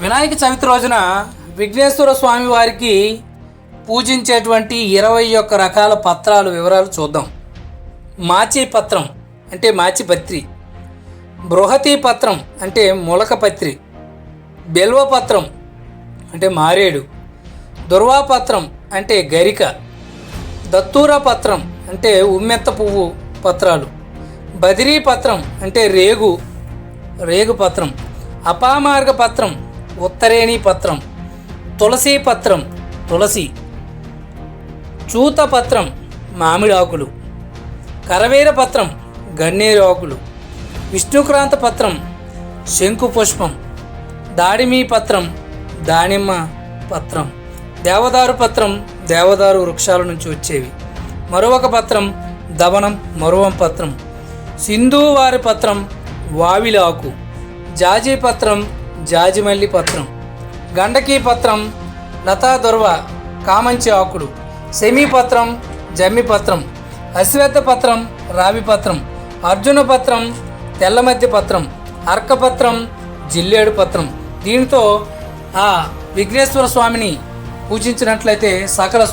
వినాయక చవితి రోజున విఘ్నేశ్వర స్వామి వారికి పూజించేటువంటి ఇరవై ఒక్క రకాల పత్రాలు వివరాలు చూద్దాం. మాచి పత్రం అంటే మాచి పత్రి బృహతి పత్రం అంటే ములకపత్రి బెల్వపత్రం అంటే మారేడు దుర్వాపత్రం అంటే గరిక దత్తూర పత్రం అంటే ఉమ్మెత్త పువ్వు పత్రాలు బదిరీ పత్రం అంటే రేగు రేగు పత్రం అపామార్గ పత్రం ఉత్తరేణి పత్రం తులసి పత్రం తులసి చూత పత్రం మామిడి ఆకులు కరవేర పత్రం గన్నేరు ఆకులు విష్ణుక్రాంత పత్రం శంకు పుష్పం దాడిమి పత్రం దానిమ్మ పత్రం దేవదారు పత్రం దేవదారు వృక్షాల నుంచి వచ్చేవి. మరొక పత్రం దవనం మరువం పత్రం. సింధువారి పత్రం వావిలాకు. జాజీ పత్రం జాజిమల్లి పత్రం. గండకీ పత్రం లతా దొర్వ కామంచి ఆకుడు. సెమీ పత్రం జమ్మి పత్రం. అశ్వత్థ పత్రం రావి పత్రం. అర్జున పత్రం తెల్లమద్ది పత్రం. అర్కపత్రం జిల్లేడు పత్రం. దీంతో ఆ విఘ్నేశ్వర స్వామిని పూజించినట్లయితే సకల